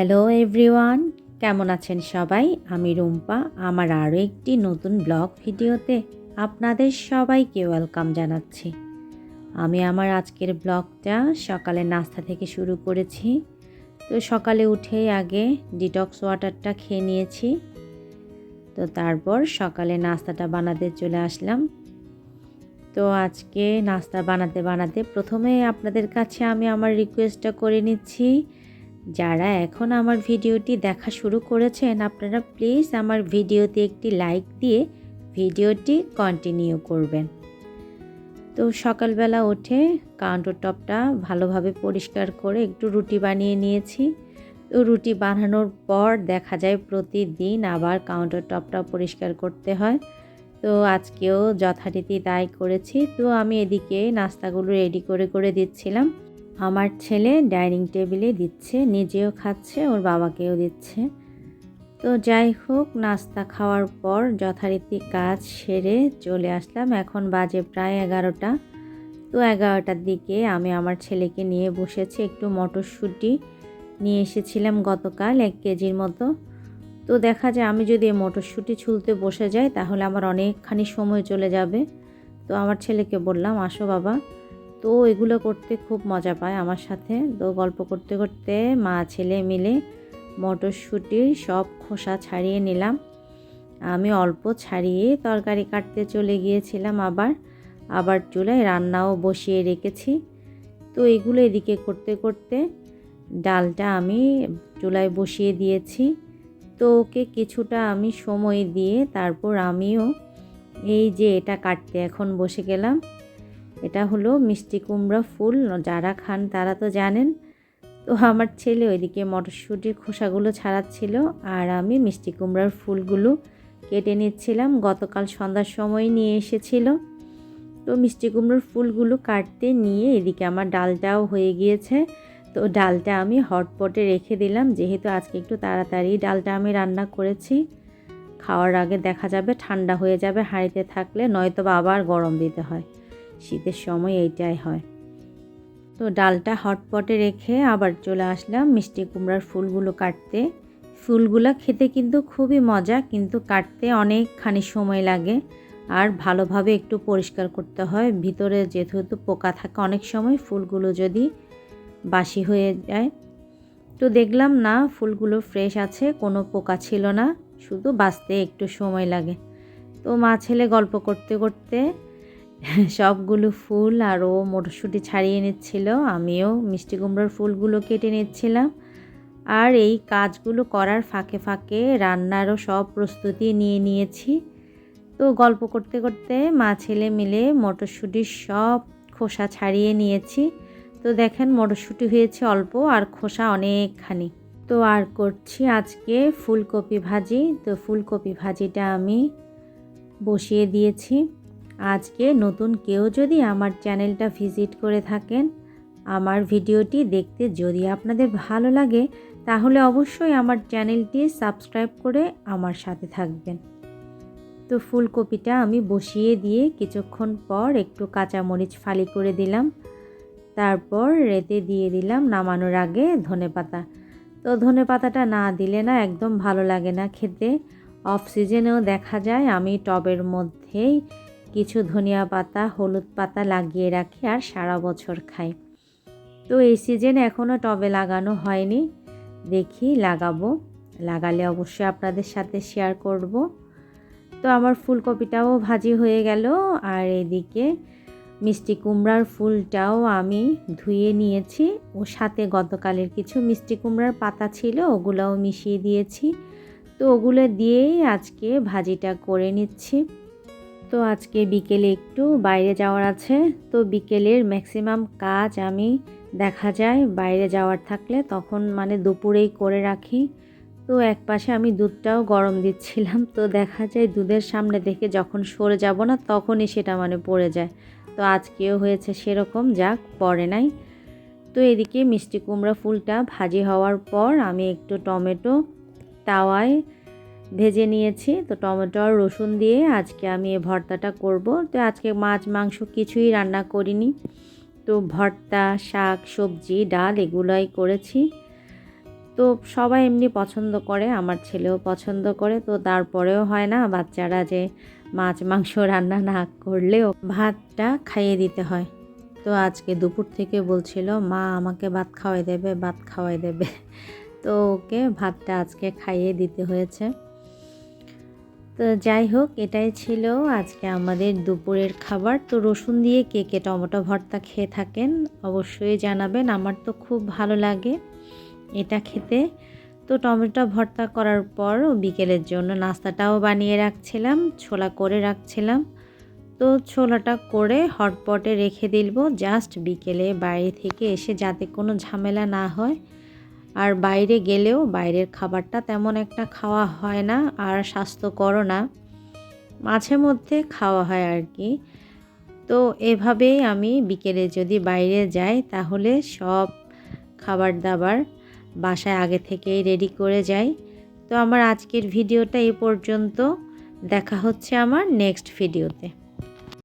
Hello everyone কেমন আছেন সবাই? আমি রুম্পা। আমার আরও একটি নতুন ব্লগ ভিডিওতে আপনাদের সবাইকে ওয়েলকাম জানাচ্ছি। আমি আমার আজকের ব্লগটা সকালে নাস্তা থেকে শুরু করেছি। তো সকালে উঠেই আগে ডিটক্স ওয়াটারটা খেয়ে নিয়েছি। তো তারপর সকালে নাস্তাটা বানাতে চলে আসলাম। তো আজকে নাস্তা বানাতে বানাতে প্রথমে আপনাদের কাছে আমি আমার রিকোয়েস্টটা করে নিচ্ছি। যারা এখন আমার ভিডিওটি দেখা শুরু করেছেন, আপনারা প্লিজ আমার ভিডিওতে একটি লাইক দিয়ে ভিডিওটি কন্টিনিউ করবেন। তো সকালবেলা উঠে কাউন্টার টপটা ভালোভাবে পরিষ্কার করে একটু রুটি বানিয়ে নিয়েছি। তো রুটি বানানোর পর দেখা যায় প্রতিদিন আবার কাউন্টার টপটা পরিষ্কার করতে হয়। তো আজকেও যথারীতি তাই করেছি। তো আমি এদিকে নাস্তাগুলো রেডি করে করে দিচ্ছিলাম। আমার ছেলে ডাইনিং টেবিলে দিচ্ছে, নিজেও খাচ্ছে, ওর বাবাকেও দিচ্ছে। তো যাই হোক, নাস্তা খাওয়ার পর যথারীতি কাজ সেরে চলে আসলাম। এখন বাজে প্রায় এগারোটা। তো এগারোটার দিকে আমি আমার ছেলেকে নিয়ে বসেছি, একটু মটরশুঁটি নিয়ে এসেছিলাম গতকাল এক কেজির মতো। তো দেখা যায় আমি যদি মটরশুঁটি ছুলতে বসে যাই, তাহলে আমার অনেকখানি সময় চলে যাবে। তো আমার ছেলেকে বললাম, আসো বাবা। তো এগুলো করতে খুব মজা পায় আমার সাথে। তো গল্প করতে করতে মা, ছেলে মিলে মটরশুঁটির সব খোসা ছাড়িয়ে নিলাম। আমি অল্প ছাড়িয়ে তরকারি কাটতে চলে গিয়েছিলাম আবার। আবার চুলায় রান্নাও বসিয়ে রেখেছি। তো এগুলো এদিকে করতে করতে ডালটা আমি চুলায় বসিয়ে দিয়েছি। তো ওকে কিছুটা আমি সময় দিয়ে তারপর আমিও এই যে এটা কাটতে এখন বসে গেলাম। এটা হলো মিষ্টি কুমড়া ফুল, যারা খান তারা তো জানেন। তো আমার ছেলে ওইদিকে মটরশুঁটির খোসাগুলো ছাড়াচ্ছিল আর আমি মিষ্টি কুমড়ার ফুলগুলো কেটে নিচ্ছিলাম। গতকাল সন্ধ্যার সময় নিয়ে এসেছিল। তো মিষ্টি কুমড়োর ফুলগুলো কাটতে নিয়ে এদিকে আমার ডালটাও হয়ে গিয়েছে। তো ডালটা আমি হটপটে রেখে দিলাম। যেহেতু আজকে একটু তাড়াতাড়ি ডালটা আমি রান্না করেছি, খাওয়ার আগে দেখা যাবে ঠান্ডা হয়ে যাবে হাঁড়িতে থাকলে নয়তো বা আবার গরম দিতে হয়। শীতের সময় এইটাই হয়। তো ডালটা হটপটে রেখে আবার চলে আসলাম মিষ্টি কুমড়ার ফুলগুলো কাটতে। ফুলগুলো খেতে কিন্তু খুবই মজা, কিন্তু কাটতে অনেকখানি সময় লাগে আর ভালোভাবে একটু পরিষ্কার করতে হয়। ভিতরে যেহেতু পোকা থাকে, অনেক সময় ফুলগুলো যদি বাসি হয়ে যায়। তো দেখলাম না, ফুলগুলো ফ্রেশ আছে, কোনো পোকা ছিল না, শুধু বাঁচতে একটু সময় লাগে। তো মা ছেলে গল্প করতে করতে সবগুলো ফুল আর ও মটরশুঁটি ছাড়িয়ে নিচ্ছিল। আমিও মিষ্টি কুমড়োর ফুলগুলো কেটে নিচ্ছিলাম। আর এই কাজগুলো করার ফাঁকে ফাঁকে রান্নারও সব প্রস্তুতি নিয়ে নিয়েছি। তো গল্প করতে করতে মা ছেলে মিলে মটরশুঁটির সব খোসা ছাড়িয়ে নিয়েছি। তো দেখেন মটরশুঁটি হয়েছে অল্প আর খোসা অনেকখানি। তো আর করছি আজকে ফুলকপি ভাজি। তো ফুলকপি ভাজিটা আমি বসিয়ে দিয়েছি। আজকে নতুন কেউ যদি আমার চ্যানেলটা ভিজিট করে থাকেন, আমার ভিডিওটি দেখতে যদি আপনাদের ভালো লাগে, তাহলে অবশ্যই আমার চ্যানেলটি সাবস্ক্রাইব করে আমার সাথে থাকবেন। তো ফুলকপিটা আমি বসিয়ে দিয়ে কিছুক্ষণ পর একটু কাঁচামরিচ ফালি করে দিলাম। তারপর রেতে দিয়ে দিলাম নামানোর আগে ধনে পাতা। তো ধনে পাতাটা না দিলে না একদম ভালো লাগে না খেতে। অফ সিজনেও দেখা যায়, আমি টবের মধ্যেই কিছু ধনিয়া পাতা, হলুদ পাতা লাগিয়ে রাখি আর সারা বছর খাই। তো এই সিজনে এখনও টবে লাগানো হয়নি। দেখি লাগাবো। লাগালে অবশ্যই আপনাদের সাথে শেয়ার করব। তো আমার ফুলকপিটাও ভাজি হয়ে গেল আর এদিকে মিষ্টি কুমড়ার ফুলটাও আমি ধুয়ে নিয়েছি। ও সাথে গতকালের কিছু মিষ্টি কুমড়ার পাতা ছিল, ওগুলোও মিশিয়ে দিয়েছি। তো ওগুলো দিয়েই আজকে ভাজিটা করে নিচ্ছি। তো আজকে বিকেলে একটু বাইরে যাওয়ার আছে। তো বিকেলের ম্যাক্সিমাম কাজ আমি দেখা যায় বাইরে যাওয়ার থাকলে তখন মানে দুপুরেই করে রাখি। তো এক পাশে আমি দুধটাও গরম দিচ্ছিলাম। তো দেখা যায় দুধের সামনে দেখে যখন সরে যাব না তখনই সেটা মানে পড়ে যায়। তো আজকেও হয়েছে সেরকম, যাক পড়ে নাই। তো এদিকে মিষ্টি কুমড়া ফুলটা ভাজি হওয়ার পর আমি একটু টমেটো, তাওয়ায় ভেজে নিয়েছি। তো টমেটো আর রসুন দিয়ে আজকে আমি এই ভর্তাটা করব। তো আজকে মাছ, মাংস কিছুই রান্না করিনি। তো ভর্তা, শাক, সবজি, ডাল এগুলোই করেছি। তো সবাই এমনি পছন্দ করে, আমার ছেলেও পছন্দ করে। তো তারপরেও হয় না, বাচ্চারা যে মাছ, মাংস রান্না না করলেও ভাতটা খাইয়ে দিতে হয়। তো আজকে দুপুর থেকে বলছিল, মা, আমাকে ভাত খাওয়াই দেবে, ভাত খাওয়াই দেবে। তো ওকে ভাতটা আজকে খাইয়ে দিতে হয়েছে। তো যাই হোক, এটাই ছিল আজকে আমাদের দুপুরের খাবার। তো রসুন দিয়ে কে কে টমেটো ভর্তা খেয়ে থাকেন অবশ্যই জানাবেন, আমার তো খুব ভালো লাগে এটা খেতে। তো টমেটো ভর্তা করার পর বিকেলের জন্য নাস্তাটাও বানিয়ে রাখছিলাম, ছোলা করে রাখছিলাম। তো ছোলাটা করে হটপটে রেখে দিলব, জাস্ট বিকেলে বাইরে থেকে এসে যাতে কোনো ঝামেলা না হয়। আর বাইরে গেলেও বাইরের খাবারটা তেমন একটা খাওয়া হয় না আর স্বাস্থ্যকরও না। মাঝে মধ্যে খাওয়া হয় আর কি। তো এভাবেই আমি বিকেলে যদি বাইরে যাই তাহলে সব খাবার দাবার বাসায় আগে থেকেই রেডি করে যাই। তো আমার আজকের ভিডিওটা এই পর্যন্ত। দেখা হচ্ছে আমার নেক্সট ভিডিওতে।